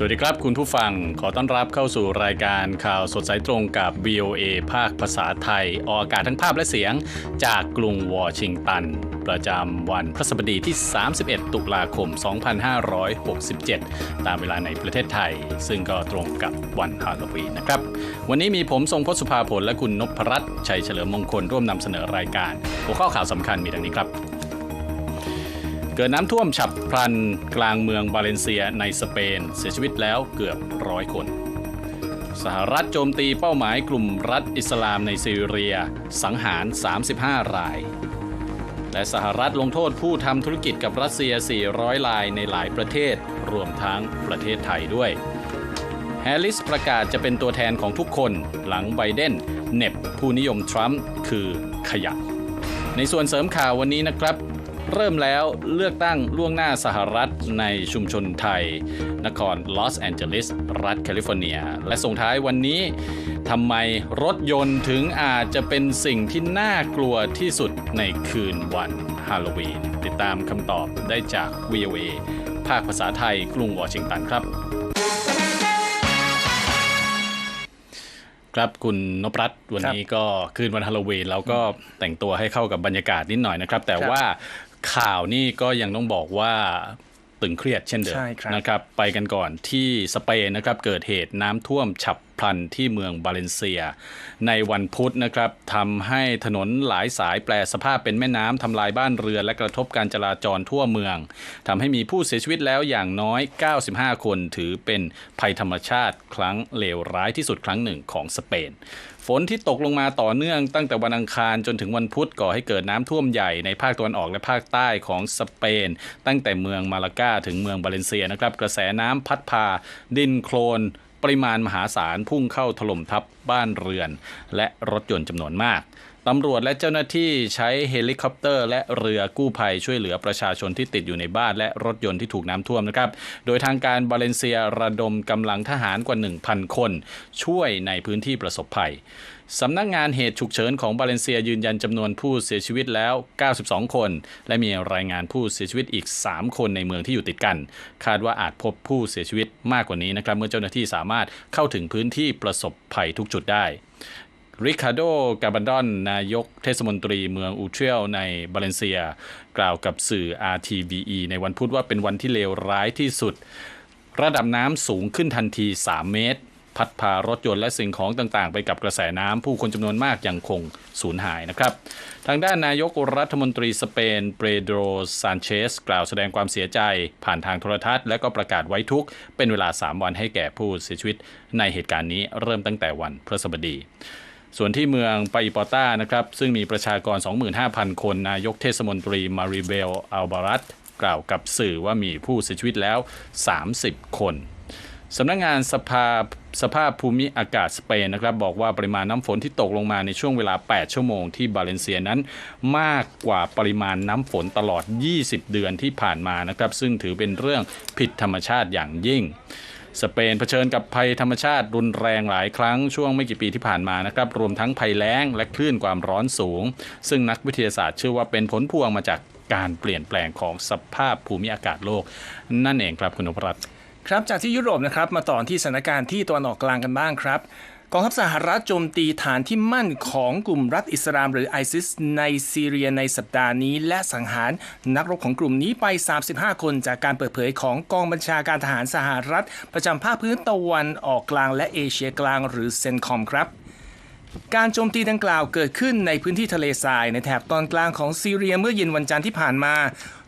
สวัสดีครับคุณผู้ฟังขอต้อนรับเข้าสู่รายการข่าวสดสายตรงกับ VOA ภาคภาษาไทย ออกอากาศทั้งภาพและเสียงจากกรุงวอชิงตัน ประจำวันพฤหัสบดีที่ 31 ตุลาคม 2567 ตามเวลาในประเทศไทย ซึ่งก็ตรงกับวันฮาโลวีนนะครับ วันนี้มีผมทรงพศสุภาผลและคุณนพรัตน์ชัยเฉลิมมงคลร่วมนำเสนอรายการ หัวข้อข่าวสำคัญมีดังนี้ครับ เกิดน้ำท่วมฉับพลันกลางเมืองบาเลนเซียในสเปน เสียชีวิตแล้วเกือบร้อยคน สหรัฐโจมตีเป้าหมายกลุ่มรัฐอิสลามในซีเรีย สังหาร 35 ราย และสหรัฐลงโทษผู้ทำธุรกิจกับรัสเซีย 400 รายในหลายประเทศ รวมทั้งประเทศไทยด้วยแฮร์ริสประกาศจะเป็นตัวแทนของทุกคนหลังไบเดนเน็บผู้นิยมทรัมป์คือขยะ ในส่วนเสริมข่าววันนี้นะครับ เริ่มแล้วเลือกตั้งล่วงหน้าสหรัฐในชุมชนไทย นครลอสแอนเจลิส รัฐแคลิฟอร์เนีย และส่งท้ายวันนี้ทำไมรถยนต์ถึงอาจจะเป็นสิ่งที่น่ากลัวที่สุดในคืนวันฮาโลวีน ติดตามคำตอบได้จาก VOA ภาคภาษาไทยกรุงวอชิงตันครับ ครับคุณนพรัตน์วันนี้ก็คืนวันฮาโลวีนเราก็แต่งตัวให้เข้ากับบรรยากาศนิดหน่อยนะครับ แต่ครับว่า ข่าวนี่ก็ยังต้องบอกว่าตึงเครียดเช่นเดิมใช่ครับนะครับไปกันก่อนที่สเปนนะครับเกิดเหตุน้ำท่วมฉับพลันที่เมืองบาเลนเซีย ในวันพุธนะครับทำให้ถนนหลายสายแปลสภาพเป็นแม่น้ำทำลายบ้านเรือนและกระทบการจราจรทั่วเมืองทำให้มีผู้เสียชีวิตแล้วอย่างน้อย 95 คนถือเป็นภัยธรรมชาติครั้งเลวร้ายที่สุดครั้งหนึ่งของสเปน ฝนที่ตกลงมาต่อเนื่องตั้งแต่วันอังคารจนถึงวันพุธก่อให้เกิดน้ำท่วมใหญ่ในภาคตะวันออกและภาคใต้ของสเปน ตั้งแต่เมืองมาลากาถึงเมืองบาเลนเซียนะครับ กระแสน้ำพัดพา ดินโคลน ปริมาณมหาศาลพุ่งเข้าถล่มทับบ้านเรือน และรถยนต์จำนวนมาก ตำรวจและเจ้าหน้าที่ใช้เฮลิคอปเตอร์ และเรือกู้ภัยช่วยเหลือประชาชนที่ติดอยู่ในบ้านและรถยนต์ที่ถูกน้ำท่วมนะครับ โดยทางการบาเลนเซียระดมกำลังทหารกว่า 1,000 คน ช่วยในพื้นที่ประสบภัยสำนักงานเหตุฉุกเฉินของบาเลนเซียยืนยันจำนวนผู้เสียชีวิตแล้ว 92 คน และมีรายงานผู้เสียชีวิตอีก 3 คนในเมืองที่อยู่ติดกัน คาดว่าอาจพบผู้เสียชีวิตมากกว่านี้นะครับ เมื่อเจ้าหน้าที่สามารถเข้าถึงพื้นที่ประสบภัยทุกจุดได้ ริคาโด กาบันดอน นายกเทศมนตรีเมืองอูเทรียลในบาเลนเซีย กล่าวกับสื่อ RTVE ในวันพุธว่าเป็นวันที่เลวร้ายที่สุด ระดับน้ำสูงขึ้นทันที 3 เมตร พัดพารถยนต์และสิ่งของต่างๆ ไปกับกระแสน้ำผู้คนจำนวนมากยังคงสูญหายนะครับ ทางด้านนายกรัฐมนตรีสเปน เปโดรซานเชส กล่าวแสดงความเสียใจผ่านทางโทรทัศน์ และก็ประกาศไว้ทุกเป็นเวลา 3 วันให้แก่ผู้เสียชีวิตในเหตุการณ์นี้เริ่มตั้งแต่วันพฤหัสบดี ส่วนที่เมืองปาอิปอต้านะครับ ซึ่งมีประชากร 25,000 คนนายกเทศมนตรีมาริเบลอัลบารัตกล่าวกับสื่อว่ามีผู้เสียชีวิตแล้ว 30 คนสำนักงานสภาสภาพภูมิอากาศสเปนนะครับ บอกว่าปริมาณน้ำฝนที่ตกลงมาในช่วงเวลา 8 ชั่วโมงที่บาเลนเซียนั้น มากกว่าปริมาณน้ำฝนตลอด 20 เดือนที่ผ่านมานะครับ ซึ่งถือเป็นเรื่องผิดธรรมชาติอย่างยิ่ง สเปนเผชิญกับภัยธรรมชาติรุนแรงหลายครั้งช่วงไม่กี่ปีที่ผ่านมานะครับรวมทั้งภัยแล้งและคลื่นความร้อนสูง ซึ่งนักวิทยาศาสตร์เชื่อว่าเป็นผลพวงมาจากการเปลี่ยนแปลงของสภาพภูมิอากาศโลก นั่นเองครับคุณนพรัตน์ครับจากที่ยุโรปนะครับมาต่อที่สถานการณ์ที่ตะวันออกกลางกันบ้างครับ กองทัพสหรัฐโจมตีฐานที่มั่นของกลุ่มรัฐอิสลามหรือไอซิสในซีเรียในสัปดาห์นี้ และสังหารนักรบของกลุ่มนี้ไป 35 คนจากการเปิดเผยของกองบัญชาการทหารสหรัฐ ประจำภาคพื้นตะวันออกกลางและเอเชียกลางหรือเซนคอมครับการโจมตีดังกล่าวเกิดขึ้นในพื้นที่ทะเลทรายในแถบตอนกลางของซีเรียเมื่อเย็นวันจันทร์ที่ผ่านมา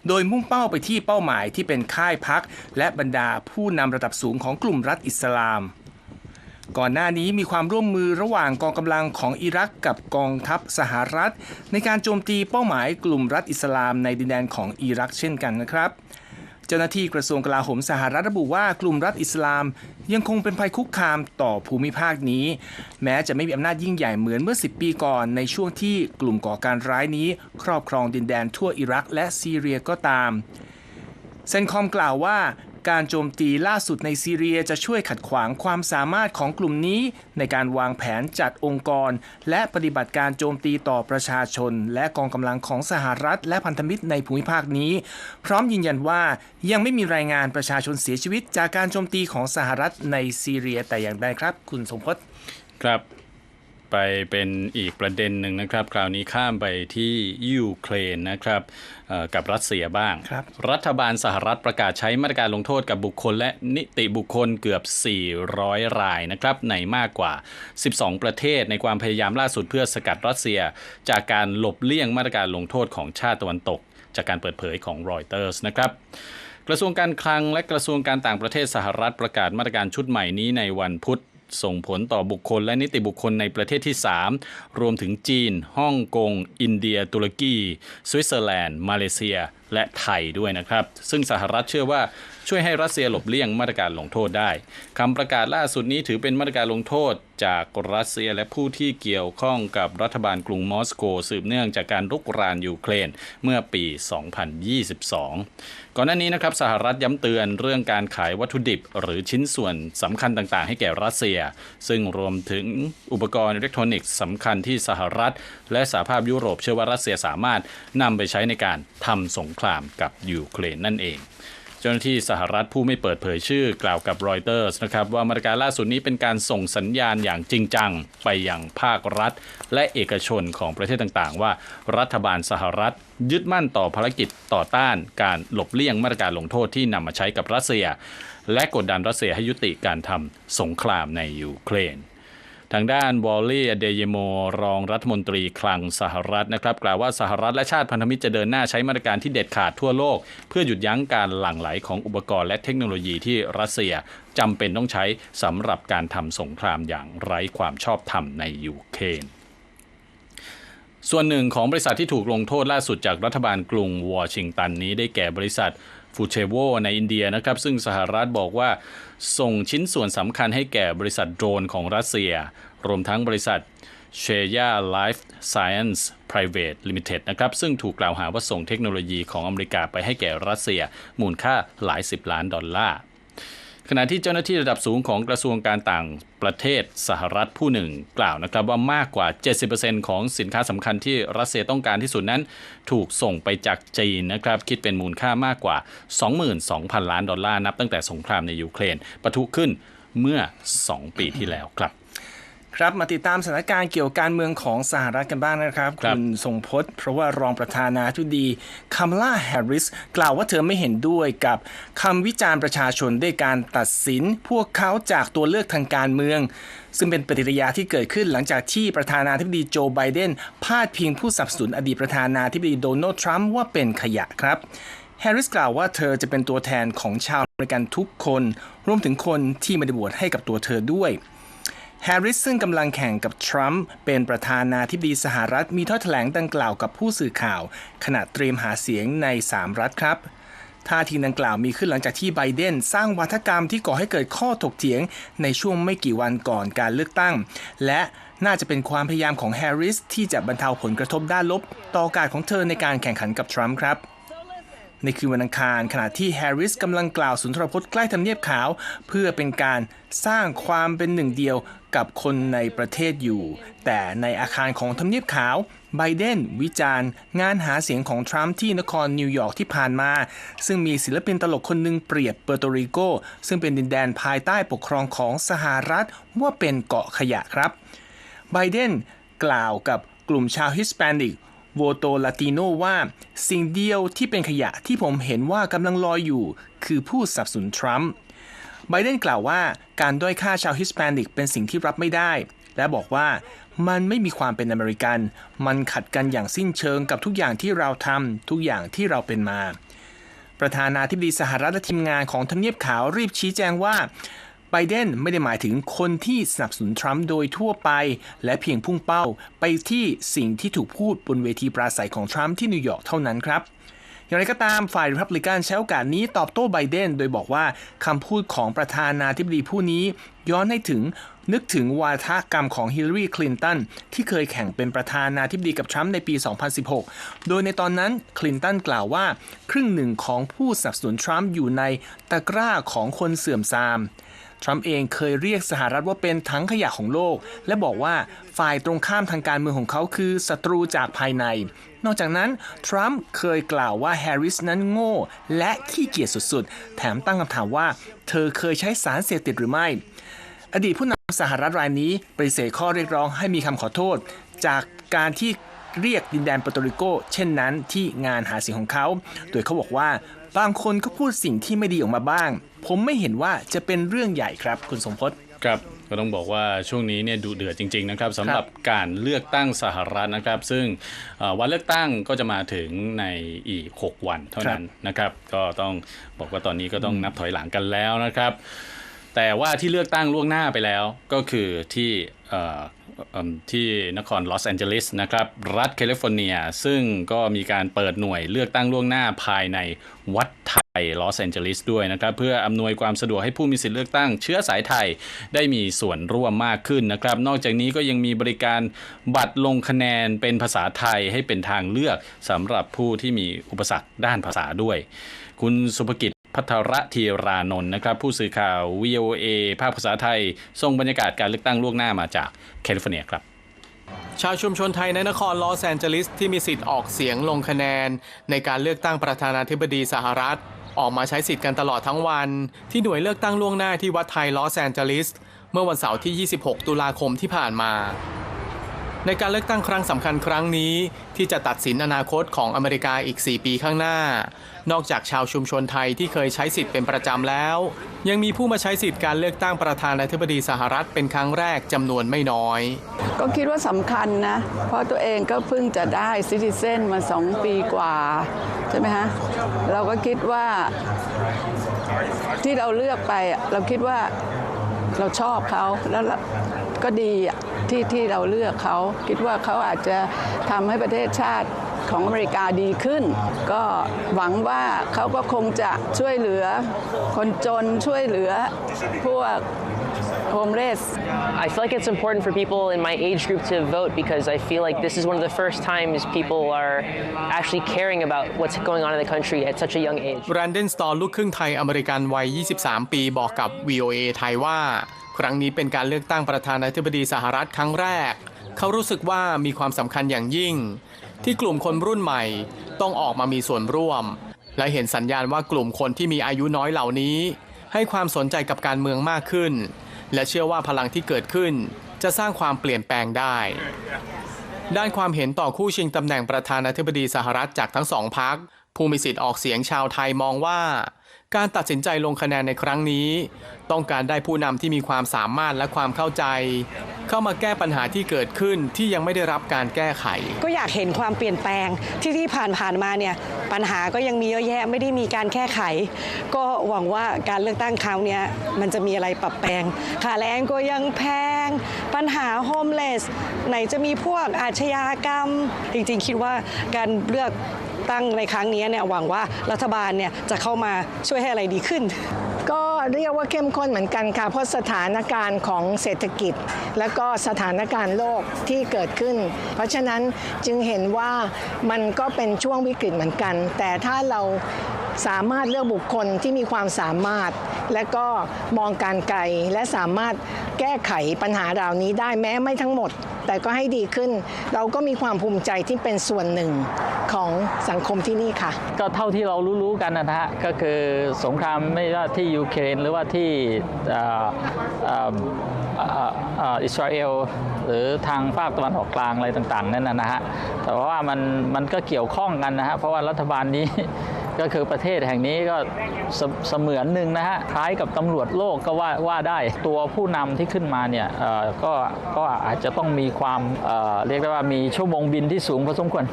โดยมุ่งเป้าไปที่เป้าหมายที่เป็นค่ายพัก และบรรดาผู้นำระดับสูงของกลุ่มรัฐอิสลาม ก่อนหน้านี้มีความร่วมมือระหว่างกองกำลังของอิรักกับกองทัพสหรัฐ ในการโจมตีเป้าหมายกลุ่มรัฐอิสลามในดินแดนของอิรักเช่นกันนะครับเจ้าหน้าที่กระทรวงกลาโหมสหรัฐระบุว่ากลุ่มรัฐอิสลาม ยังคงเป็นภัยคุกคามต่อภูมิภาคนี้ แม้จะไม่มีอำนาจยิ่งใหญ่เหมือนเมื่อ 10 ปีก่อนในช่วงที่กลุ่มก่อการร้ายนี้ ครอบครองดินแดนทั่วอิรักและซีเรียก็ตามเซนคอมกล่าวว่า การโจมตีล่าสุดในซีเรียจะช่วยขัดขวางความสามารถของกลุ่มนี้ ในการวางแผนจัดองค์กร และปฏิบัติการโจมตีต่อประชาชน และกองกำลังของสหรัฐ และพันธมิตรในภูมิภาคนี้ พร้อมยืนยันว่ายังไม่มีรายงานประชาชนเสียชีวิต จากการโจมตีของสหรัฐในซีเรียแต่อย่างใดครับ คุณสมพศครับ ไปเป็นอีกประเด็นหนึ่งนะครับ คราวนี้ข้ามไปที่ยูเครนนะครับเอ่อกับรัสเซียบ้างครับรัฐบาลสหรัฐประกาศใช้มาตรการลงโทษกับบุคคลและนิติบุคคลเกือบ 400 รายนะครับในมากกว่า 12 ประเทศในความพยายามล่าสุดเพื่อสกัดรัสเซีย จากการหลบเลี่ยงมาตรการลงโทษของชาติตะวันตก จากการเปิดเผยของรอยเตอร์สนะครับกระทรวงการคลังและกระทรวงการต่างประเทศสหรัฐประกาศมาตรการชุดใหม่นี้ในวันพุธ ส่งผลต่อบุคคลและนิติบุคคลในประเทศที่ 3 รวมถึงจีน ฮ่องกง อินเดีย ตุรกี สวิตเซอร์แลนด์ มาเลเซีย และไทยด้วยนะครับ ซึ่งสหรัฐเชื่อว่า ช่วยให้รัสเซียหลบเลี่ยงมาตรการลงโทษได้คำประกาศล่าสุดนี้ถือเป็นมาตรการลงโทษจากรัสเซียและผู้ที่เกี่ยวข้องกับรัฐบาลกรุงมอสโก สืบเนื่องจากการรุกรานยูเครนเมื่อปี 2022 ก่อนหน้านี้นะครับสหรัฐย้ำเตือนเรื่องการขายวัตถุดิบ หรือชิ้นส่วนสำคัญต่างๆ ให้แก่รัสเซีย ซึ่งรวมถึงอุปกรณ์อิเล็กทรอนิกส์สำคัญที่สหรัฐ และสหภาพยุโรปเชื่อว่ารัสเซียสามารถนำไปใช้ในการทำสงครามกับยูเครนนั่นเอง เจ้าหน้าที่สหรัฐผู้ไม่เปิดเผยชื่อกล่าวกับรอยเตอร์สนะครับว่ามาตรการล่าสุดนี้เป็นการส่งสัญญาณอย่างจริงจัง ไปยังภาครัฐ และเอกชนของประเทศต่างๆ ว่ารัฐบาลสหรัฐ ยึดมั่นต่อภารกิจต่อต้านการหลบเลี่ยงมาตรการลงโทษที่นำมาใช้กับรัสเซีย และกดดันรัสเซียให้ยุติการทำสงครามในยูเครน ทางด้านวอลลี่เดเยโมรองรัฐมนตรีคลังสหรัฐนะครับกล่าวว่าสหรัฐและชาติพันธมิตรจะเดินหน้าใช้มาตรการที่เด็ดขาดทั่วโลก เพื่อหยุดยั้งการหลั่งไหลของอุปกรณ์และเทคโนโลยีที่รัสเซียจำเป็นต้องใช้สำหรับการทำสงครามอย่างไร้ความชอบธรรมในยูเครนส่วนหนึ่งของบริษัทที่ถูกลงโทษล่าสุดจากรัฐบาลกรุงวอชิงตันนี้ได้แก่บริษัทฟูเชโวในอินเดียนะครับ ซึ่งสหรัฐบอกว่า ส่งชิ้นส่วนสำคัญให้แก่บริษัทโดรนของรัสเซีย รวมทั้งบริษัทเชยาไลฟ์ไซเอนส์ไพรเวทลิมิเต็ดนะครับ ซึ่งถูกกล่าวหาว่าส่งเทคโนโลยีของอเมริกาไปให้แก่รัสเซีย มูลค่าหลายสิบล้านดอลลาร์ ขณะที่เจ้าหน้าที่ระดับสูงของกระทรวงการต่างประเทศสหรัฐผู้หนึ่ง กล่าวนะครับว่ามากกว่า 70%ของสินค้าสำคัญที่รัสเซียต้องการที่สุดนั้น ถูกส่งไปจากจีนนะครับ คิดเป็นมูลค่ามากกว่า 22,000 ล้านดอลลาร์นับตั้งแต่สงครามในยูเครนปะทุขึ้นเมื่อ 2 ปีที่แล้วครับ ครับมาติดตามสถานการณ์เกี่ยวกับการเมืองของสหรัฐกันบ้างนะครับครับณทรงพจน์เพราะว่ารองประธานาธิบดีคามาลาแฮร์ริสกล่าวว่าเธอไม่เห็นด้วยกับคำวิจารณ์ประชาชนด้วยการตัดสิน พวกเขาจากตัวเลือกทางการเมือง ซึ่งเป็นปฏิกิริยาที่เกิดขึ้นหลังจากที่ประธานาธิบดีโจไบเดนพาดพิงผู้สนับสนุนอดีตประธานาธิบดีโดนัลด์ทรัมป์ว่าเป็นขยะครับแฮร์ริสกล่าวว่าเธอจะเป็นตัวแทนของชาวอเมริกันทุกคน รวมถึงคนที่ไม่ได้โหวตให้กับตัวเธอด้วย แฮร์ริสซึ่งกำลังแข่งกับทรัมป์เป็นประธานาธิบดีสหรัฐมีถ้อยแถลงดังกล่าวกับผู้สื่อข่าว ขณะเตรียมหาเสียงใน 3 รัฐครับท่าทีดังกล่าวมีขึ้นหลังจากที่ไบเดนสร้างวัฒกรรมที่ก่อให้เกิดข้อถกเถียงในช่วงไม่กี่วันก่อนการเลือกตั้ง และน่าจะเป็นความพยายามของแฮร์ริสที่จะบรรเทาผลกระทบด้านลบ ต่อกาสของเธอในการแข่งขันกับทรัมป์ครับในคืนวันอังคารขณะที่แฮร์ริสกำลังกล่าวสุนทรพจน์ใกล้ทำเนียบขาว เพื่อเป็นการสร้างความเป็นหนึ่งเดียว กับคนในประเทศอยู่ แต่ในอาคารของทำเนียบขาว ไบเดนวิจารณ์ งานหาเสียงของทรัมป์ที่นครนิวยอร์กที่ผ่านมา ซึ่งมีศิลปินตลกคนหนึ่งเปรียบเปอร์โตริโก ซึ่งเป็นดินแดนภายใต้ปกครองของสหรัฐว่าเป็นเกาะขยะครับ ไบเดนกล่าวกับกลุ่มชาวฮิสแปนิกโวโตลาติโนว่า สิ่งเดียวที่เป็นขยะที่ผมเห็นว่ากำลังลอยอยู่ คือผู้สนับสนุนทรัมป์ ไบเดนกล่าวว่าการด้อยค่าชาวฮิสแปนิกเป็นสิ่งที่รับไม่ได้ และบอกว่ามันไม่มีความเป็นอเมริกัน มันขัดกันอย่างสิ้นเชิงกับทุกอย่างที่เราทำทุกอย่างที่เราเป็นมา ประธานาธิบดีสหรัฐและทีมงานของทำเนียบขาวรีบชี้แจงว่าไบเดนไม่ได้หมายถึงคนที่สนับสนุนทรัมป์โดยทั่วไป และเพียงพุ่งเป้าไปที่สิ่งที่ถูกพูดบนเวทีปราศัยของทรัมป์ที่นิวยอร์กเท่านั้นครับ อย่างไรก็ตามฝ่ายริพับลิกันใช้โอกาสนี้ตอบโต้ไบเดน โดยบอกว่าคำพูดของประธานาธิบดีผู้นี้ย้อนให้ถึงนึกถึงวาทกรรมของฮิลลารีคลินตันที่เคยแข่งเป็นประธานาธิบดีกับทรัมป์ในปี 2016 โดยในตอนนั้นคลินตันกล่าวว่า ครึ่งหนึ่งของผู้สนับสนุนทรัมป์อยู่ในตะกร้าของคนเสื่อมทราม ทรัมป์เองเคยเรียกสหรัฐว่าเป็นถังขยะของโลก และบอกว่าฝ่ายตรงข้ามทางการเมืองของเขาคือศัตรูจากภายใน นอกจากนั้น ทรัมป์เคยกล่าวว่าแฮร์ริสนั้นโง่ และขี้เกียจสุดๆ แถมตั้งคำถามว่า เธอเคยใช้สารเสพติดหรือไม่ อดีตผู้นำสหรัฐรายนี้ปฏิเสธข้อเรียกร้องให้มีคำขอโทษ จากการที่เรียกดินแดนปโตริโก เช่นนั้นที่งานหาเสียงของเขา โดยเขาบอกว่าบางคนก็พูดสิ่งที่ไม่ดีออกมาบ้าง ผมไม่เห็นว่าจะเป็นเรื่องใหญ่ครับคุณสมพศครับ ก็ต้องบอกว่าช่วงนี้เนี่ยดูเดือดจริง ๆ นะครับสำหรับการเลือกตั้งสหรัฐนะครับ ซึ่งเอ่อวันเลือกตั้งก็จะมาถึงในอีก 6 วันเท่านั้นนะครับ ก็ต้องบอกว่าตอนนี้ก็ต้องนับถอยหลังกันแล้วนะครับ แต่ว่าที่เลือกตั้งล่วงหน้าไปแล้วก็คือที่เอ่อเอิ่มที่นครลอสแอนเจลิสนะครับ รัฐแคลิฟอร์เนีย ซึ่งก็มีการเปิดหน่วยเลือกตั้งล่วงหน้าภายในวัดไทย ลอสแอนเจลิสด้วยนะครับเพื่ออำนวยความสะดวกให้ผู้มีสิทธิเลือกตั้งเชื้อสายไทยได้มีส่วนร่วมมากขึ้นนะครับ นอกจากนี้ก็ยังมีบริการบัตรลงคะแนนเป็นภาษาไทยให้เป็นทางเลือกสำหรับผู้ที่มีอุปสรรคด้านภาษาด้วย คุณสุภกิจพัทรธีรานนท์นะครับ ผู้สื่อข่าว VOA ภาคภาษาไทยส่งบรรยากาศการเลือกตั้งล่วงหน้ามาจากแคลิฟอร์เนียครับชาวชุมชนไทยในนครลอสแอนเจลิสที่มีสิทธิ์ออกเสียงลงคะแนน ในการเลือกตั้งประธานาธิบดีสหรัฐ ออกมาใช้สิทธิ์กันตลอดทั้งวัน ที่หน่วยเลือกตั้งล่วงหน้าที่วัดไทยลอสแอนเจลิส เมื่อวันเสาร์ที่ 26 ตุลาคมที่ผ่านมา ในการเลือกตั้งครั้งสำคัญครั้งนี้ ที่จะตัดสินอนาคตของอเมริกาอีก 4 ปีข้างหน้า นอกจากชาวชุมชนไทยที่เคยใช้สิทธิ์เป็นประจำแล้ว ยังมีผู้มาใช้สิทธิ์การเลือกตั้งประธานาธิบดีสหรัฐเป็นครั้งแรกจำนวนไม่น้อย ก็คิดว่าสำคัญนะ เพราะตัวเองก็เพิ่งจะได้ซิติเซนมาสองปีกว่า ใช่ไหมฮะ เราก็คิดว่าที่เราเลือกไปเราคิดว่าเราชอบเขาแล้วก็ดีที่ที่เราเลือกเขา คิดว่าเขาอาจจะทำให้ประเทศชาติ ของอเมริกาดีขึ้น ก็หวังว่าเขาก็คงจะช่วยเหลือคนจนช่วยเหลือพวกโฮมเลส I feel like it's important for people in my age group to vote because I feel like this is one of the first times people are actually caring about what's going on in the country at such a young age. แรนเดนสตอร์ลูกครึ่งไทยอเมริกันวัย 23 ปีบอกกับ VOA ไทยว่า ครั้งนี้เป็นการเลือกตั้งประธานาธิบดีสหรัฐครั้งแรก เขารู้สึกว่ามีความสำคัญอย่างยิ่ง ที่กลุ่มคนรุ่นใหม่ต้องออกมามีส่วนร่วม และเห็นสัญญาณว่ากลุ่มคนที่มีอายุน้อยเหล่านี้ ให้ความสนใจกับการเมืองมากขึ้น และเชื่อว่าพลังที่เกิดขึ้นจะสร้างความเปลี่ยนแปลงได้ ด้านความเห็นต่อคู่ชิงตำแหน่งประธานาธิบดีสหรัฐจากทั้งสองพักผู้มีสิทธิ์ออกเสียงชาวไทยมองว่า การตัดสินใจลงคะแนนในครั้งนี้ ต้องการได้ผู้นำที่มีความสามารถและความเข้าใจ เข้ามาแก้ปัญหาที่เกิดขึ้นที่ยังไม่ได้รับการแก้ไข ก็อยากเห็นความเปลี่ยนแปลงที่ที่ผ่านผ่านๆมาเนี่ยปัญหาก็ยังมีเยอะแยะไม่ได้มีการแก้ไข ก็หวังว่าการเลือกตั้งคราวนี้มันจะมีอะไรปรับแปลงค่าแรงก็ยังแพง ปัญหาโฮมเลสไหนจะมีพวกอาชญากรรม จริงๆ คิดว่าการเลือก ตั้งในครั้งนี้เนี่ยหวังว่ารัฐบาลเนี่ยจะเข้ามาช่วยให้อะไรดีขึ้น ก็เรียกว่าเข้มข้นเหมือนกันค่ะ เพราะสถานการณ์ของเศรษฐกิจ และก็สถานการณ์โลกที่เกิดขึ้น เพราะฉะนั้นจึงเห็นว่ามันก็เป็นช่วงวิกฤตเหมือนกัน แต่ถ้าเรา สามารถเลือกบุคคลที่มีความสามารถ และก็มองการไกลและสามารถแก้ไขปัญหาเหล่านี้ได้แม้ไม่ทั้งหมด แต่ก็ให้ดีขึ้น เราก็มีความภูมิใจที่เป็นส่วนหนึ่งของสังคมที่นี่ค่ะ ก็เท่าที่เรารู้ๆกันนะฮะก็คือสงครามไม่ว่าที่ยูเครนหรือว่าที่อิสราเอลหรือทางภาคตะวันออกกลางอะไรต่างๆนั่นนะฮะแต่ว่ามันมันก็เกี่ยวข้องกันนะฮะเพราะว่ารัฐบาลนี้ ก็คือประเทศแห่งนี้ก็เสสมือนหนึ่งนะฮะคล้ายกับตำรวจโลกก็ว่าว่าได้ตัวผู้นำที่ขึ้นมาเนี่ยก็ก็อาจจะต้องมีความเเรียกได้ว่ามีชั่วโมงบินที่สูงพอสมควร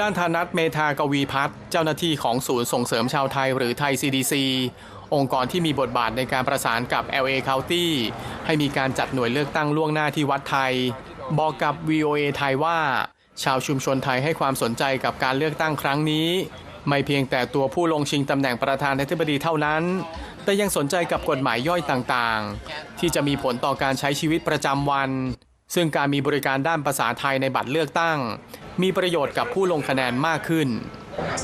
ด้านธนัทเมธากวีพัฒน์เจ้าหน้าที่ของศูนย์ส่งเสริมชาวไทยหรือไทย CDC องค์กรที่มีบทบาทในการประสานกับ LA County ให้มีการจัดหน่วยเลือกตั้งล่วงหน้าที่วัดไทย บอกกับ VOA ไทยว่า ชาวชุมชนไทยให้ความสนใจกับการเลือกตั้งครั้งนี้ ไม่เพียงแต่ตัวผู้ลงชิงตำแหน่งประธานาธิบดีเท่านั้น แต่ยังสนใจกับกฎหมายย่อยต่างๆ ที่จะมีผลต่อการใช้ชีวิตประจำวัน ซึ่งการมีบริการด้านภาษาไทยในบัตรเลือกตั้ง มีประโยชน์กับผู้ลงคะแนนมากขึ้น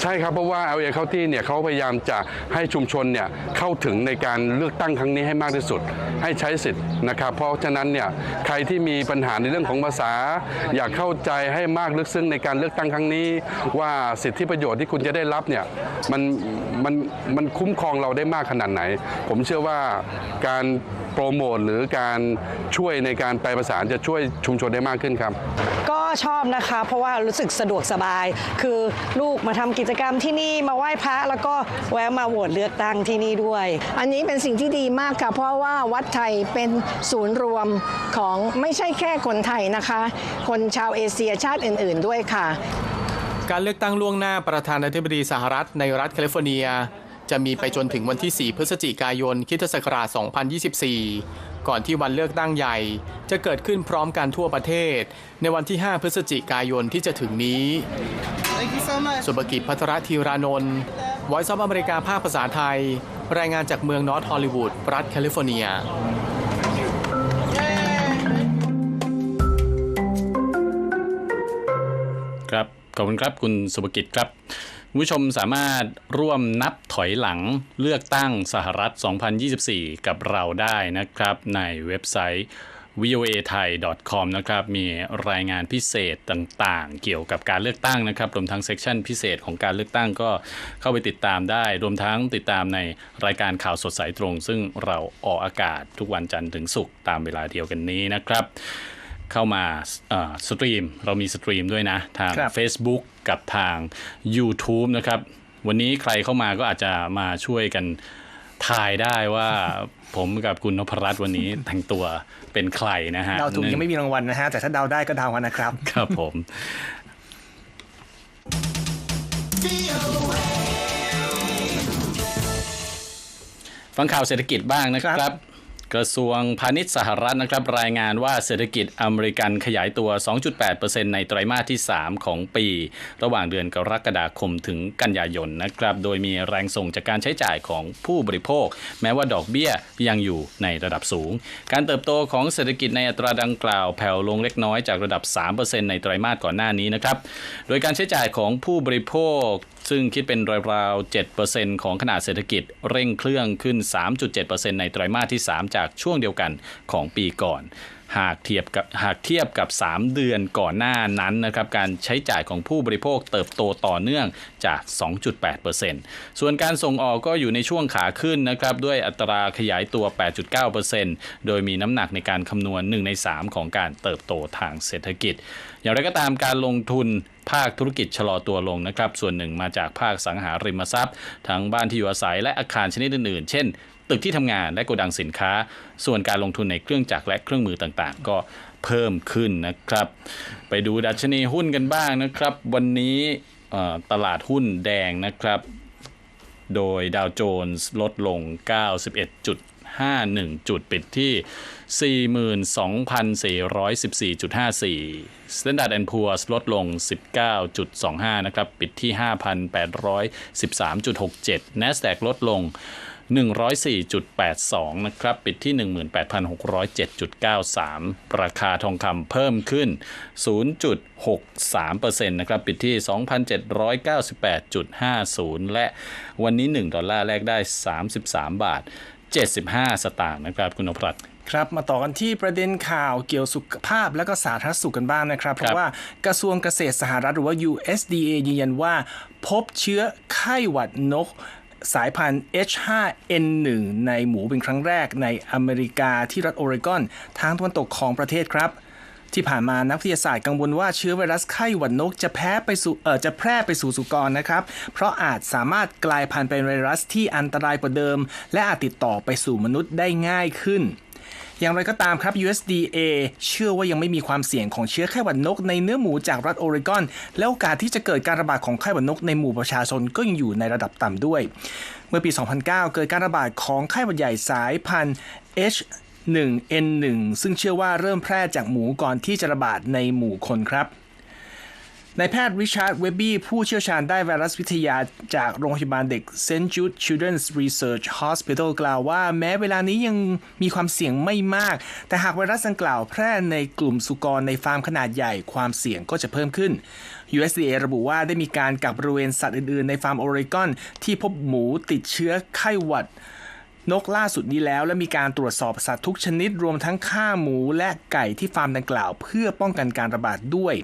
ใช่ครับเพราะว่า LA County เนี่ยเขาพยายามจะให้ชุมชนเนี่ยเข้าถึงในการเลือกตั้งครั้งนี้ให้มากที่สุด ให้ใช้สิทธิ์นะครับเพราะฉะนั้นเนี่ยใครที่มีปัญหาในเรื่องของภาษา อยากเข้าใจให้มากลึกซึ้งในการเลือกตั้งครั้งนี้ ว่าสิทธิประโยชน์ที่คุณจะได้รับเนี่ยมันมันมันคุ้มครองเราได้มากขนาดไหน ผมเชื่อว่าการ โปรโมทหรือการช่วยในการแปลภาษาจะช่วยชุมชนได้มากขึ้นครับ ก็ชอบนะคะ เพราะว่ารู้สึกสะดวกสบาย คือลูกมาทำกิจกรรมที่นี่มาไหว้พระ แล้วก็แวะมาโหวตเลือกตั้งที่นี่ด้วย อันนี้เป็นสิ่งที่ดีมากค่ะ เพราะว่าวัดไทยเป็นศูนย์รวมของไม่ใช่แค่คนไทยนะคะ คนชาวเอเชียชาติอื่น ๆด้วยค่ะ การเลือกตั้งล่วงหน้าประธานาธิบดีสหรัฐในรัฐแคลิฟอร์เนีย จะมีไปจนถึงวันที่ 4 พฤศจิกายนคริสตศักราช 2024 ก่อนที่วันเลือกตั้งใหญ่ จะเกิดขึ้นพร้อมกันทั่วประเทศ ในวันที่ 5 พฤศจิกายนที่จะถึงนี้ สุภกิจพัทรธีรานนท์ Voice of อเมริกาภาคภาษาไทย รายงานจากเมืองนอร์ทฮอลลีวูดรัฐแคลิฟอร์เนียครับขอบคุณครับคุณสุภกิจครับ คุณผู้ชมสามารถร่วมนับถอยหลังเลือกตั้งสหรัฐ 2024 กับเราได้นะครับ ในเว็บไซต์ voa thai com นะครับ มีรายงานพิเศษต่างๆ เกี่ยวกับการเลือกตั้งนะครับ รวมทั้งเซกชันพิเศษของการเลือกตั้งก็เข้าไปติดตามได้ รวมทั้งติดตามในรายการข่าวสดสายตรง ซึ่งเราออกอากาศทุกวันจันทร์ถึงศุกร์ตามเวลาเดียวกันนี้นะครับ เข้ามาเอ่อสตรีม เรามีสตรีมด้วยนะ ทางครับ Facebook กับทาง YouTube นะครับ วันนี้ใครเข้ามาก็อาจจะมาช่วยกันทายได้ว่าผมกับคุณนพรัตน์วันนี้แต่งตัวเป็นใครนะฮะ เดาถูกยังไม่มีรางวัลนะฮะ แต่ถ้าเดาได้ก็เดากันนะครับ ครับผมฟังข่าวเศรษฐกิจบ้างนะคครัรับบ กระทรวงพาณิชย์สหรัฐนะครับรายงานว่าเศรษฐกิจอเมริกันขยายตัว 2.8%ในไตรมาสที่ 3 ของปี ระหว่างเดือนกรกฎาคมถึงกันยายนนะครับ โดยมีแรงส่งจากการใช้จ่ายของผู้บริโภค แม้ว่าดอกเบี้ยยังอยู่ในระดับสูง การเติบโตของเศรษฐกิจในอัตราดังกล่าวแผ่วลงเล็กน้อยจากระดับ 3%ในไตรมาสก่อนหน้านี้นะครับ โดยการใช้จ่ายของผู้บริโภค ซึ่งคิดเป็นราวๆ7%ของขนาดเศรษฐกิจเร่งเครื่องขึ้น 3.7%ในไตรมาสที่ 3 จากช่วงเดียวกันของปีก่อน หากเทียบกับหากเทียบกับ 3 เดือนก่อนหน้านั้นนะครับการใช้จ่ายของผู้บริโภคเติบโตต่อเนื่องจาก 2.8%ส่วนการส่งออกก็อยู่ในช่วงขาขึ้นนะครับด้วยอัตราขยายตัว 8.9%โดยมีน้ำหนักในการคำนวณ 1 ใน 3 ของการเติบโตทางเศรษฐกิจ อย่างไรก็ตามการลงทุนภาคธุรกิจชะลอตัวลงนะครับ ส่วนหนึ่งมาจากภาคสังหาริมทรัพย์ ทั้งบ้านที่อยู่อาศัยและอาคารชนิดอื่นๆ เช่นตึกที่ทำงานและโกดังสินค้า ส่วนการลงทุนในเครื่องจักรและเครื่องมือต่างๆ ก็เพิ่มขึ้นนะครับ ไปดูดัชนีหุ้นกันบ้างนะครับ วันนี้ตลาดหุ้นแดงนะครับ โดยดาวโจนส์ลดลง 91.51 จุดปิดที่ 42,414.54 Standard Poor's ลดลง 19.25 นะครับ ปิดที่ 5,813.67 NASDAQ ลดลง 104.82 นะครับ ปิดที่ 18,607.93 ราคาทองคำเพิ่มขึ้น 0.63%นะครับ ปิดที่ 2,798.50 และวันนี้ 1 ดอลลาร์แลกได้ 33 บาท 75 สตางค์นะครับ คุณนพรัตน์ครับมาต่อกันที่ประเด็นข่าวเกี่ยวสุขภาพและก็สาธารณสุขกันบ้างนะครับ เพราะว่ากระทรวงเกษตรสหรัฐหรือว่า USDA ยืนยันว่า พบเชื้อไข้หวัดนก สายพันธุ์ H5N1 ในหมูเป็นครั้งแรกในอเมริกาที่รัฐโอเรกอนทางตะวันตกของประเทศครับ ที่ผ่านมานักวิทยาศาสตร์กังวลว่าเชื้อไวรัสไข้หวัดนกจะแพ้ไปสู่เออจะแพร่ไปสู่สุกรนะครับ เพราะอาจสามารถกลายพันธุ์เป็นไวรัสที่อันตรายกว่าเดิม และอาจติดต่อไปสู่มนุษย์ได้ง่ายขึ้น อย่างไรก็ตามครับ USDA เชื่อว่ายังไม่มีความเสี่ยงของเชื้อไข้หวัดนก ในเนื้อหมูจากรัฐโอเรกอน และโอกาสที่จะเกิดการระบาดของไข้หวัดนกในหมู่ประชาชนก็ยังอยู่ในระดับต่ำด้วย เมื่อปี 2009 เกิดการระบาดของไข้หวัดใหญ่สายพันธุ์ H1N1 ซึ่งเชื่อว่าเริ่มแพร่จากหมูก่อนที่จะระบาดในหมู่คนครับ นายแพทย์ริชาร์ดเวบบี้ผู้เชี่ยวชาญด้านไวรัสวิทยาจากโรงพยาบาลเด็ก St. Jude Children's Research Hospital กล่าวว่าแม้เวลานี้ยังมีความเสี่ยงไม่มาก แต่หากไวรัสดังกล่าวแพร่ในกลุ่มสุกรในฟาร์มขนาดใหญ่ความเสี่ยงก็จะเพิ่มขึ้น USDA ระบุว่าได้มีการกักบริเวณสัตว์อื่น ๆ ในฟาร์มโอเรกอนที่พบหมูติดเชื้อไข้หวัด นกล่าสุดนี้แล้วและมีการตรวจสอบสัตว์ทุกชนิดรวมทั้งฆ่าหมูและไก่ที่ฟาร์มดังกล่าว เพื่อป้องกันการระบาดด้วย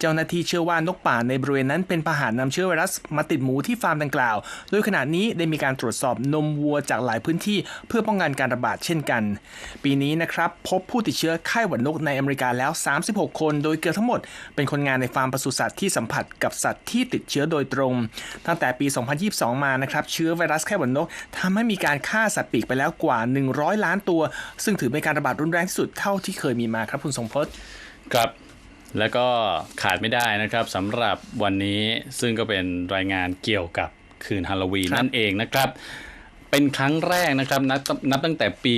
เจ้าหน้าที่เชื่อว่านกป่าในบริเวณนั้นเป็นพาหะนำเชื้อไวรัสมาติดหมูที่ฟาร์มดังกล่าว โดยขณะนี้ได้มีการตรวจสอบนมวัวจากหลายพื้นที่ เพื่อป้องกันการระบาดเช่นกัน ปีนี้นะครับพบผู้ติดเชื้อไข้หวัดนกในอเมริกาแล้ว 36 คน โดยเกือบทั้งหมด เป็นคนงานในฟาร์มปศุสัตว์ที่สัมผัสกับสัตว์ที่ติดเชื้อโดยตรง ตั้งแต่ปี 2022 มานะครับเชื้อไวรัสไข้หวัดนกทำให้มีการฆ่าสัตวปีกไปแล้วกว่า 100 ล้านตัว ซึ่งถือเป็นการระบาดรุนแรงที่สุดเท่าที่เคยมีมาครับคุณทรงพจน์ครับแล้วก็ขาดไม่ได้นะครับสำหรับวันนี้ซึ่งก็เป็นรายงานเกี่ยวกับคืนฮาโลวีนครับนั่นเองนะครับเป็นครั้งแรกนะครับนับนับตั้งแต่ปี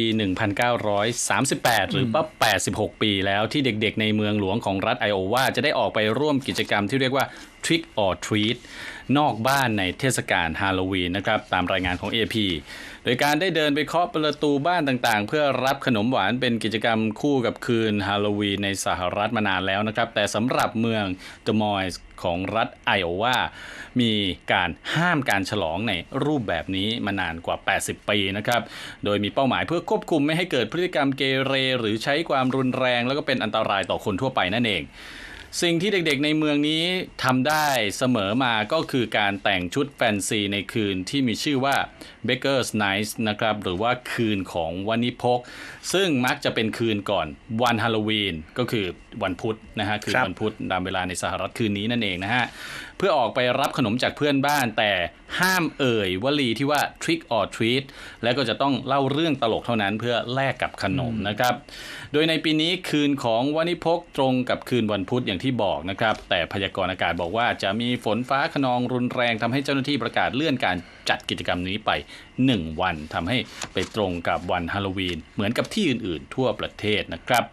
1938 หรือว่า86 ปีแล้วที่เด็กๆ ในเมืองหลวงของรัฐไอโอวาจะได้ออกไปร่วมกิจกรรมที่เรียกว่า Trick or Treat นอกบ้านในเทศกาลฮาโลวีนนะครับตามรายงานของ AP โดยการได้เดินไปเคาะประตูบ้านต่างๆ เพื่อรับขนมหวานเป็นกิจกรรมคู่กับคืนฮาโลวีนในสหรัฐมานานแล้วนะครับ แต่สำหรับเมืองเดมอยส์ของรัฐไอโอวา มีการห้ามการฉลองในรูปแบบนี้มานานกว่า 80 ปีนะครับ โดยมีเป้าหมายเพื่อควบคุมไม่ให้เกิดพฤติกรรมเกเร หรือใช้ความรุนแรง แล้วก็เป็นอันตรายต่อคนทั่วไปนั่นเอง สิ่งที่เด็กๆในเมืองนี้ทำได้เสมอมาก็คือการแต่งชุดแฟนซีในคืนที่มีชื่อว่า Baker's Night นะครับ หรือว่าคืนของวันนิพก ซึ่งมักจะเป็นคืนก่อนวันฮาโลวีนก็คือวันพุธนะฮะ คืนควันพุธตามเวลาในสหรัฐคืนนี้นั่นเองนะฮะ เพื่อออกไปรับขนมจากเพื่อนบ้าน แต่ห้ามเอ่ยวลีที่ว่า trick or treat และก็จะต้องเล่าเรื่องตลกเท่านั้นเพื่อแลกกับขนมนะครับ โดยในปีนี้คืนของวันนิพกตรงกับคืนวันพุธอย่างที่บอกนะครับ แต่พยากรณ์อากาศบอกว่าจะมีฝนฟ้าขนองรุนแรงทำให้เจ้าหน้าที่ประกาศเลื่อนการจัดกิจกรรมนี้ไป 1 วันทำให้ไปตรงกับวันฮาโลวีน เหมือนกับที่อื่น ๆ ทั่วประเทศนะครับ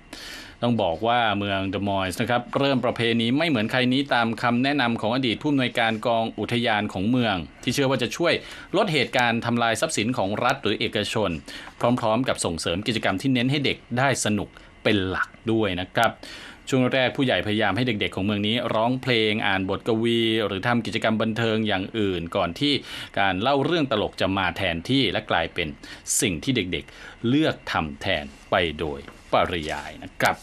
ต้องบอกว่าเมืองเดอะมอยส์นะครับเริ่มประเพณีไม่เหมือนใครนี้ตามคำแนะนำของอดีตผู้อำนวยการกองอุทยานของเมือง ที่เชื่อว่าจะช่วยลดเหตุการณ์ทำลายทรัพย์สินของรัฐหรือเอกชน พร้อม ๆ กับส่งเสริมกิจกรรมที่เน้นให้เด็กได้สนุกเป็นหลักด้วยนะครับ ช่วงแรกผู้ใหญ่พยายามให้เด็กๆ ของเมืองนี้ ร้องเพลงอ่านบทกวี หรือทำกิจกรรมบันเทิงอย่างอื่น ก่อนที่การเล่าเรื่องตลกจะมาแทนที่และกลายเป็นสิ่งที่เด็กๆ เลือกทำแทนไปโดยปริยายนะครับ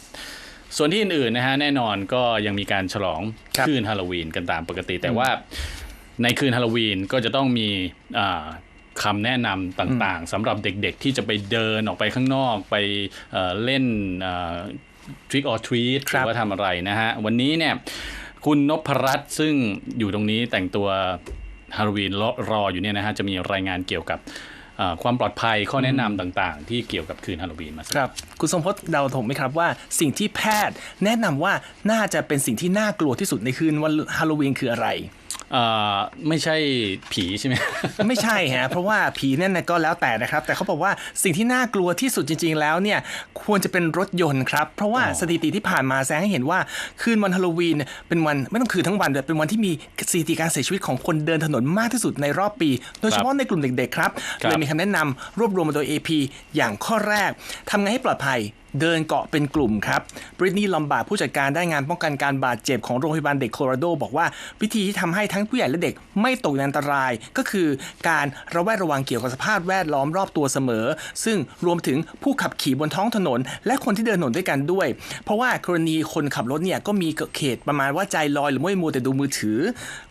ส่วนที่อื่นๆนะฮะแน่นอนก็ยังมีการฉลองคคืนฮาโลวีนกันตามปกติ แต่ว่าในคืนฮาโลวีนก็จะต้องมีคำแนะนำต่างๆสำหรับเด็กๆ ที่จะไปเดินออกไปข้างนอกไปเล่น ทริกออทรีตหครัรืบอว่าทำอะไรนะฮะ วันนี้เนี่ย คุณนพรัตน์ซึ่งอยู่ตรงนี้แต่งตัวฮาโลวีนรอรออยู่เนี่ยนะฮะ จะมีรายงานเกี่ยวกับเอ่อความปลอดภัยข้อแนะนำต่างๆ ที่เกี่ยวกับคืนฮาโลวีนมาสักครับ คุณทรงพจน์เดาถูกไหมครับว่าสิ่งที่แพทย์แนะนำว่าน่าจะเป็นสิ่งที่น่ากลัวที่สุดในคืนวันฮาโลวีนคืออะไรเอ่อ ไม่ใช่ผีใช่ไหมไม่ใช่ฮะเพราะว่าผีเนี่ยนะก็แล้วแต่นะครับ แต่เขาบอกว่าสิ่งที่น่ากลัวที่สุดจริง ๆ แล้วเนี่ยควรจะเป็นรถยนต์ครับ เพราะว่าอ๋อสถิติที่ผ่านมาแสดงให้เห็นว่าคืนวันฮาโลวีนเนี่ยเป็นวันไม่ต้องคืนทั้งวันแต่เป็นวันที่มีสถิติการเสียชีวิตของคนเดินถนนมากที่สุดในรอบปี โดยเฉพาะในกลุ่มเด็กๆครับครับเลยมีคำแนะนำรวบรวมมาโดย AP อย่างข้อแรกทำไงให้ปลอดภัย เดินเกาะเป็นกลุ่มครับบริตนีลอมบาร์ดผู้จัดการได้งานป้องกันการบาดเจ็บของโรงพยาบาลเด็กโคโลราโด บอกว่าวิธีที่ทำให้ทั้งผู้ใหญ่และเด็กไม่ตกในอันตราย ก็คือการระแวดระวังเกี่ยวกับสภาพแวดล้อมรอบตัวเสมอ ซึ่งรวมถึงผู้ขับขี่บนท้องถนน และคนที่เดินถนนด้วยกันด้วย เพราะว่ากรณีคนขับรถเนี่ยก็มีเขตประมาณว่าใจลอยหรือไม่มัวแต่ดูมือถือ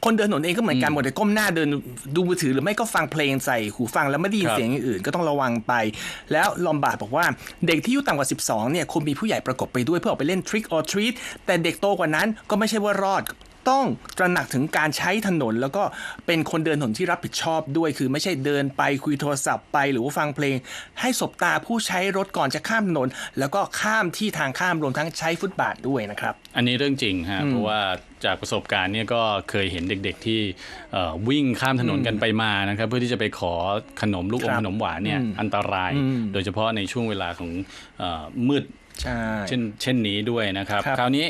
คนเดินถนนเองก็เหมือนกันหมดแต่ก้มหน้าเดินดูมือถือหรือไม่ก็ฟังเพลงใส่หูฟังแล้วไม่ได้ยินเสียงอื่นก็ต้องระวังไป แล้วลอมบาร์ดบอกว่าเด็กที่อายุต่ำกว่า2เนี่ยคุณมีผู้ใหญ่ประกบไปด้วยเพื่อออกไปเล่น Trick or Treat แต่เด็กโตกว่านั้นก็ไม่ใช่ว่ารอด ต้องตระหนักถึงการใช้ถนน แล้วก็เป็นคนเดินถนนที่รับผิดชอบด้วย คือไม่ใช่เดินไปคุยโทรศัพท์ไปหรือว่าฟังเพลง ให้สบตาผู้ใช้รถก่อนจะข้ามถนน แล้วก็ข้ามที่ทางข้ามรวมทั้งใช้ฟุตบาทด้วยนะครับ อันนี้เรื่องจริงฮะเพราะว่าจากประสบการณ์เนี่ยก็เคยเห็นเด็กๆที่เอ่อวิ่งข้ามถนนกันไปมานะครับ เพื่อที่จะไปขอขนมลูกอครัมบขนมหวานเนี่ยอืมอันตรายอืมโดยเฉพาะในช่วงเวลาของเอ่อมืดใช่เช่นเช่นนี้ด้วยนะครับ ครับคราวนี้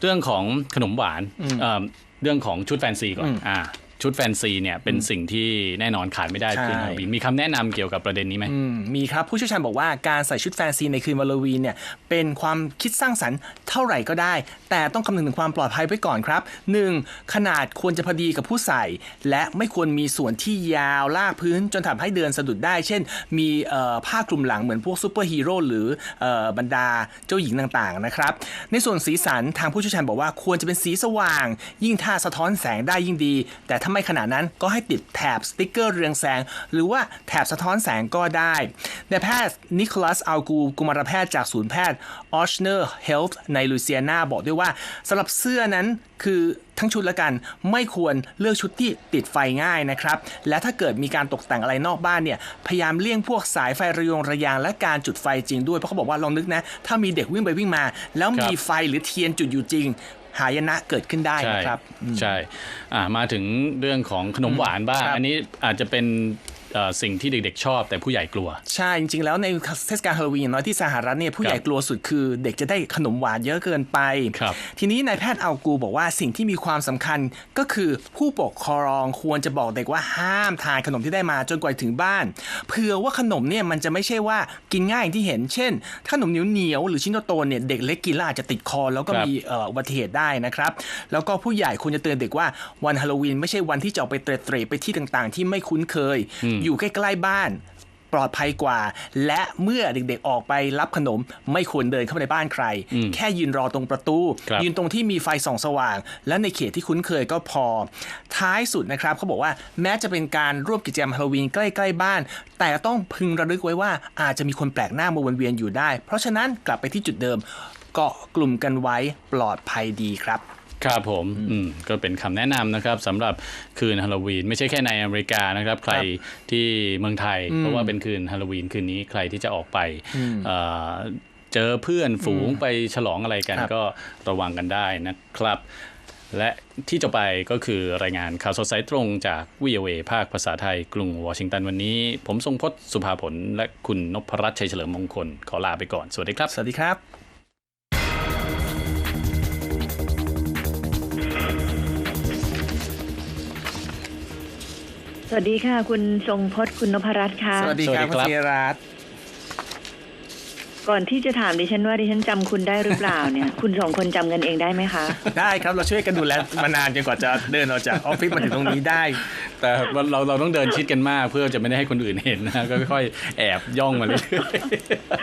เรื่องของขนมหวานเอ่อเรื่องของชุดแฟนซีก่อนอืมอ่า ชุดแฟนซีเนี่ยเป็นสิ่งที่แน่นอนขาดไม่ได้ใช่คืนฮาโลวีนมีคำแนะนำเกี่ยวกับประเด็นนี้ไหมอืมมีครับผู้เชี่ยวชาญบอกว่าการใส่ชุดแฟนซีในคืนวาโลวีนเนี่ยเป็นความคิดสร้างสรรค์เท่าไหร่ก็ได้ แต่ต้องคำนึงถึงความปลอดภัยไว้ก่อนครับ 1. ขนาดควรจะพอดีกับผู้ใส่ และไม่ควรมีส่วนที่ยาวลากพื้นจนทำให้เดินสะดุดได้ เช่น มีเอ่อผ้าคลุมหลังเหมือนพวกซูเปอร์ฮีโร่หรือเอ่อบรรดาเจ้าหญิงต่างๆนะครับในส่วนสีสันทางผู้เชี่ยวชาญบอกว่าควรจะเป็นสีสว่าง ยิ่งถ้าสะท้อนแสงได้ยิ่งดี แต่ถ้าไม่ขนาดนั้นก็ให้ติดแถบสติกเกอร์เรืองแสง หรือว่าแถบสะท้อนแสงก็ได้นายแพทย์นิโคลัสอัลกูกุมารแพทย์จากศูนย์แพทย์ออชเนอร์เฮลท์ในลุยเซียนาบอกด้วยว่าสำหรับเสื้อนั้นคือทั้งชุดละกันไม่ควรเลือกชุดที่ติดไฟง่ายนะครับ และถ้าเกิดมีการตกแต่งอะไรนอกบ้านเนี่ย พยายามเลี่ยงพวกสายไฟระยงระยางและการจุดไฟจริงด้วย เพราะเขาบอกว่าลองนึกนะ ถ้ามีเด็กวิ่งไปวิ่งมา แล้วมีไฟหรือเทียนจุดอยู่จริง หายนะเกิดขึ้นได้ใช่นะครับ ใช่อ่ามาถึงเรื่องของขนมหวานบ้างครับอันนี้อาจจะเป็นเอ่อ สิ่งที่เด็กๆชอบแต่ผู้ใหญ่กลัว ใช่ จริงๆ แล้วในเทศกาลฮาโลวีนอย่างน้อยที่สหรัฐเนี่ยผู้ใหญ่กลัวสุดคือ เด็กจะได้ขนมหวานเยอะเกินไปครับทีนี้นายแพทย์อัลกูบอกว่าสิ่งที่มีความสำคัญก็คือผู้ปกครองควรจะบอกเด็กว่าห้ามทานขนมที่ได้มาจนกว่าถึงบ้านเผื่อว่าขนมเนี่ยมันจะไม่ใช่ว่ากินง่ายอย่างที่เห็น เช่นถ้าขนมเหนียวเหนียวๆหรือชิ้นโตๆเนี่ยเด็กเล็กกินแล้วอาจจะติดคอ แล้วก็ครับมีเอ่ออุบัติเหตุได้นะครับแล้วก็ผู้ใหญ่ควรจะเตือนเด็กว่าวันฮาโลวีนไม่ใช่วันที่จะออกไปเตร่ๆไปที่ต่างๆ ที่ไม่คุ้นเคยอยู่ใกล้ๆบ้าน ปลอดภัยกว่า และเมื่อเด็กๆออกไปรับขนม ไม่ควรเดินเข้าไปในบ้านใคร แค่ยืนรอตรงประตูครับยืนตรงที่มีไฟส่องสว่าง และในเขตที่คุ้นเคยก็พอ ท้ายสุดนะครับเขาบอกว่าแม้จะเป็นการร่วมกิจกรรมฮาโลวีนใกล้ๆบ้าน แต่ต้องพึงระลึกไว้ว่าอาจจะมีคนแปลกหน้ามาวนเวียนอยู่ได้ เพราะฉะนั้นกลับไปที่จุดเดิมเกาะกลุ่มกันไว้ปลอดภัยดีครับ ครับผมอืมก็เป็นคำแนะนำนะครับสำหรับคืนฮาโลวีนไม่ใช่แค่ในอเมริกานะครับ ใครที่เมืองไทย เพราะว่าเป็นคืนฮาโลวีนคืนนี้ใครที่จะออกไปเอ่อเจอเพื่อนฝูงไปฉลองอะไรกันครับก็ระวังกันได้นะครับ และที่จะไปก็คือรายงานข่าวสดสายตรงจาก VOA ภาคภาษาไทยกรุงวอชิงตันวันนี้ ผมทรงพจน์สุภาผลและคุณนพรัตน์ชัยเฉลิมมงคลขอลาไปก่อน สวัสดีครับ สวัสดีครับ สวัสดีค่ะ คุณทรงพจน์คุณนพรัตน์ค่ะ สวัสดีครับสวัสดีครับคุณธีรรัตน์ก่อนที่จะถามดิฉันว่าดิฉันจำคุณได้หรือเปล่าเนี่ย คุณสองคนจำกันเองได้ไหมคะ ได้ครับเราช่วยกันดูแลมานานจนกว่าจะเดินออกจากออฟฟิศมาถึงตรงนี้ได้ แต่เราเราต้องเดินชิดกันมาก เพื่อจะไม่ได้ให้คนอื่นเห็นนะก็ค่อยๆแอบย่องมาเรื่อย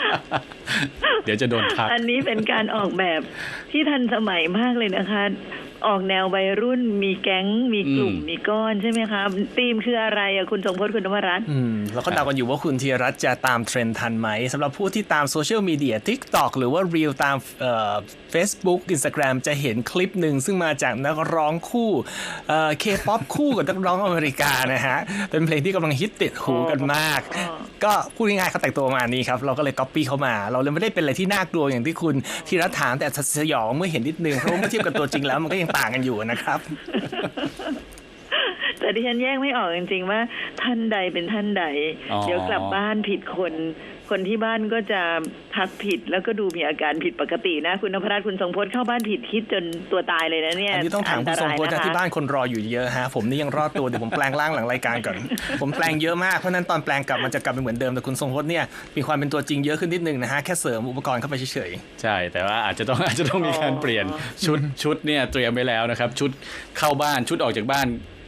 ๆเดี๋ยวจะโดนทัก อันนี้เป็นการออกแบบที่ทันสมัยมากเลยนะคะ ออกแนววัยรุ่นมีแก๊งมีกลุ่มอืมมีก้อนใช่ไหมคะธีมคืออะไรอะคุณทรงพจน์คุณนพรัตน์อืมเราก็เดากันอยู่ว่าคุณธีรรัตน์จะตามเทรนด์ทันไหมสำหรับผู้ที่ตามโซเชียลมีเดีย TikTok หรือว่า Reel ตามเอ่อ Facebook Instagram จะเห็นคลิปหนึ่งซึ่งมาจากนักร้องคู่เอ่อ K-POP คู่กับนักร้องอเมริกานะฮะ เป็นเพลงที่กำลังฮิตติดหูกันมากอ๋อก็พูดง่ายๆเขาแต่งตัวมานี้ครับ เราก็เลยก๊อปปี้เขามา เราเลยไม่ได้เป็นอะไรที่น่ากลัวอย่างที่คุณธีรรัตน์ถามแต่สยองเมื่อเห็นนิดนึงเพราะว่าเมื่อเทียบกับตัวจริงแล้วมันก็ยังต่างกันอยู่นะครับ แต่ดิฉันแยกไม่ออกจริงๆว่าท่านใดเป็นท่านใดอ๋อเดี๋ยวกลับบ้านผิดคน คนที่บ้านก็จะทักผิดแล้วก็ดูมีอาการผิดปกตินะ คุณนพรัตน์คุณทรงพจน์เข้าบ้านผิดคิดจนตัวตายเลยนะเนี่ยอันนี้ต้องถามคุณทรงพจน์อันะตายที่นะคะบ้านคนรออยู่เยอะฮะผมนี่ยังรอดตัวเดี๋ยวผมแปลงร่างหลังรายการก่อน ผมแปลงเยอะมากเพราะฉะนั้นตอนแปลงกลับมันจะกลับไปเหมือนเดิมแต่คุณทรงพจน์เนี่ยมีความเป็นตัวจริงเยอะขึ้นนิดนึงนะฮะแค่เสริมอุปกรณ์เข้าไปเฉยใช่ แต่ว่าอาจจะต้องอาจจะต้องมีการเปลี่ยนชุดชุดเนี่ยเตรียมไว้แล้วนะครับชุดเข้าบ้านชุดออกจากบ้าน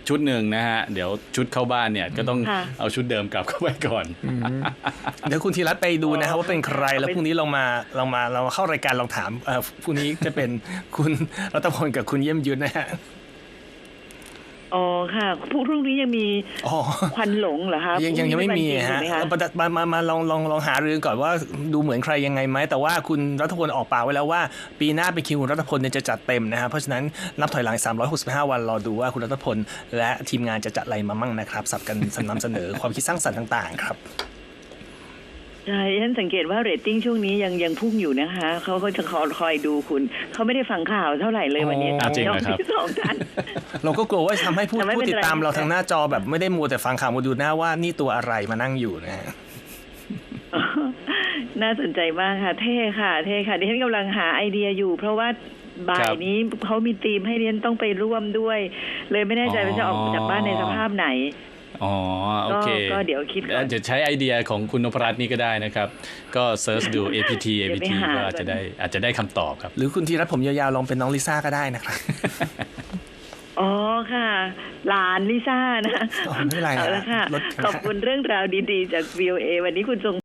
ชุดหนึ่งนะฮะ เดี๋ยวชุดเข้าบ้านเนี่ยก็ต้องค่ะเอาชุดเดิมกลับเข้าไปก่อนๆเดี๋ยวคุณธีรัตน์ไปดูนะครับว่าเป็นใครแล้วพรุ่งนี้เรามาเรามาเราเข้ารายการลองถามเอ่อพรุ่งนี้จะเป็นคุณรัตพลกับคุณเยี่ยมยุทธนะฮะ อ๋อค่ะพรุ่งนี้ยังมีอ๋อควันหลงเหรอคะยังยังยังไม่มีพรุ่งนี้ฮะเป็นวันจริงถูกไหมคะมามามามาลองลองลองหารือก่อนว่าดูเหมือนใครยังไงไหมแต่ว่าคุณรัฐพลออกปากไว้แล้วว่า ปีหน้าเป็นคิวคุณรัฐพลเนี่ยจะจัดเต็มนะฮะเพราะฉะนั้นนับถอยหลัง 365 วันรอดูว่าคุณรัฐพลและทีมงานจะจัดอะไรมามั่งนะครับสับกันนำเสนอความคิดสร้างสรรค์ต่าง ๆ ครับ ใช่ฉันสังเกตว่าเรตติ้งช่วงนี้ยังยังพุ่งอยู่นะคะเขาก็จะคอยคอยดูคุณ เขาไม่ได้ฟังข่าวเท่าไหร่เลยวันนี้อ๋ออะจริงเหรอครับที่สองท่าน เราก็กลัวว่าทำให้ผู้แต่ไม่ผู้เป็นติดไรตามเราทางหน้าจอแบบไม่ได้มัวแต่ฟังข่าวมาดูหน้าว่านี่ตัวอะไรมานั่งอยู่นะฮะ น่าสนใจมากค่ะ เท่ค่ะ เท่ค่ะดิฉันกำลังหาไอเดียอยู่ เพราะว่าบ่าครัยบนี้เขามีธีมให้เรียนต้องไปร่วมด้วย เลยไม่แน่ใจว่าจะออกจากบ้านในสภาพไหน อ๋อโอเคก็เดี๋ยวคิดก่อนเอ่อจะใช้ไอเดียของคุณนพรัตน์นี่ก็ได้นะครับ ก็เซิร์ชดู APT เดี๋ยวไป APT หาก็อาจจะได้อาจจะได้คำตอบครับ หรือคุณธีรัตน์ผมยาวๆลองเป็นน้องลิซ่าก็ได้นะครับอ๋อค่ะหลานลิซ่านะอ๋อไม่เป็นไรเอาละค่ะลดขอบคุณเรื่องราวดีๆ จาก VOA วันนี้คุณทรง